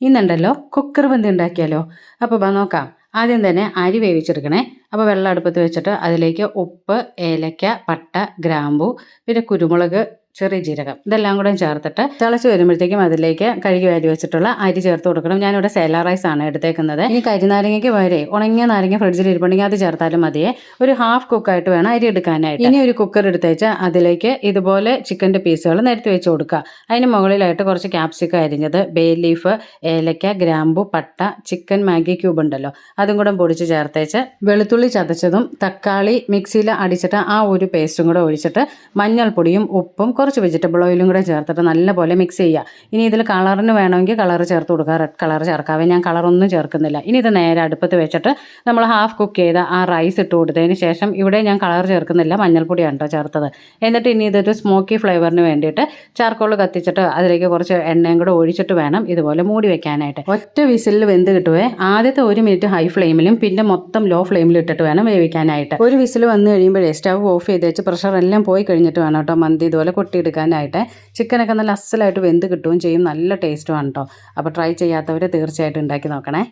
ഇന്നുണ്ടല്ലോ cooker പന്തി ഉണ്ടാക്കിയാലോ? അപ്പോൾ നോക്കാം. ആദ്യം തന്നെ അരി വേവിച്ചെടുക്കണേ. അപ്പോൾ വെള്ളം അടുപ്പത്ത് വെച്ചിട്ട് അതിലേക്ക് ഉപ്പ് ഏലക്ക പട്ട ഗ്രാമ്പു പിന്നെ കുരുമുളക് ചെറിയ ജീരകം. ഇതെല്ലാം കൂടെ ചേർത്തിട്ട് തിളച്ച് വരുമ്പോഴത്തേക്കും അതിലേക്ക് കഴുകി വാരി വെച്ചിട്ടുള്ള അരി ചേർത്ത് കൊടുക്കണം. ഞാനിവിടെ സേല റൈസ് ആണ് എടുത്തേക്കുന്നത്. ഇനി കരിനാരങ്ങയ്ക്ക് വരെ ഉണങ്ങിയ നാരങ്ങ ഫ്രിഡ്ജിൽ ഇരിപ്പുണ്ടെങ്കിൽ അത് ചേർത്താലും മതിയെ. ഒരു ഹാഫ് കുക്കായിട്ട് വേണം അരി എടുക്കാനായിട്ട്. ഇനി ഒരു കുക്കർ എടുത്തേച്ച് അതിലേക്ക് ഇതുപോലെ ചിക്കന്റെ പീസുകൾ നിരത്തി വെച്ച് കൊടുക്കുക. അതിന് മുകളിലായിട്ട് കുറച്ച് ക്യാപ്സിക്ക അരിഞ്ഞത് ബേ ലീഫ് ഏലക്ക ഗ്രാമ്പു പട്ട ചിക്കൻ മാഗി ക്യൂബ് ഉണ്ടല്ലോ. അതും കൂടെ പൊടിച്ച് ചേർത്തേച്ച് വെളുത്തുള്ളി ചതച്ചതും തക്കാളി മിക്സിയിൽ അടിച്ചിട്ട് ആ ഒരു പേസ്റ്റും കൂടെ ഒഴിച്ചിട്ട് മഞ്ഞൾപ്പൊടിയും ഉപ്പും വെജിറ്റബിൾ ഓയിലും കൂടെ ചേർത്തിട്ട് നല്ലപോലെ മിക്സ് ചെയ്യുക. ഇനി ഇതിൽ കളറിന് വേണമെങ്കിൽ കളർ ചേർത്ത് കൊടുക്കുക. റെഡ് കളർ ചേർക്കാവേ. ഞാൻ കളറൊന്നും ചേർക്കുന്നില്ല. ഇനി ഇത് നേരെ അടുപ്പത്ത് വെച്ചിട്ട് നമ്മൾ ഹാഫ് കുക്ക് ചെയ്ത ആ റൈസ് ഇട്ട് കൊടുത്തതിന് ശേഷം ഇവിടെ ഞാൻ കളർ ചേർക്കുന്നില്ല. മഞ്ഞൾപ്പൊടിയാണ് കേട്ടോ ചേർത്തത്. എന്നിട്ട് ഇനി ഇതൊരു സ്മോക്കി ഫ്ലേവറിന് വേണ്ടിയിട്ട് ചാർക്കോൾ കത്തിച്ചിട്ട് അതിലേക്ക് കുറച്ച് എണ്ണയും കൂടെ ഒഴിച്ചിട്ട് വേണം ഇതുപോലെ മൂടി വെക്കാനായിട്ട്. ഒറ്റ വിസിലിൽ വെന്ത് കിട്ടുവേ. ആദ്യത്തെ ഒരു മിനിറ്റ് ഹൈ ഫ്ലെയിമിലും പിന്നെ മൊത്തം ലോ ഫ്ലെയിമിൽ ഇട്ടിട്ട് വേണം വേവിക്കാനായിട്ട്. ഒരു വിസിൽ വന്ന് കഴിയുമ്പോഴേ സ്റ്റവ് ഓഫ് ചെയ്ത് വെച്ച് പ്രഷർ എല്ലാം പോയി കഴിഞ്ഞിട്ട് വേണം കേട്ടോ മന്തി ഇതുപോലെ കൊട്ടിയെടുക്കാനായിട്ട്. ചിക്കനൊക്കെ നല്ല അസലായിട്ട് വെന്ത് കിട്ടുകയും ചെയ്യും. നല്ല ടേസ്റ്റുമാണ് കേട്ടോ അപ്പോൾ ട്രൈ ചെയ്യാത്തവർ തീർച്ചയായിട്ടും ഉണ്ടാക്കി നോക്കണേ.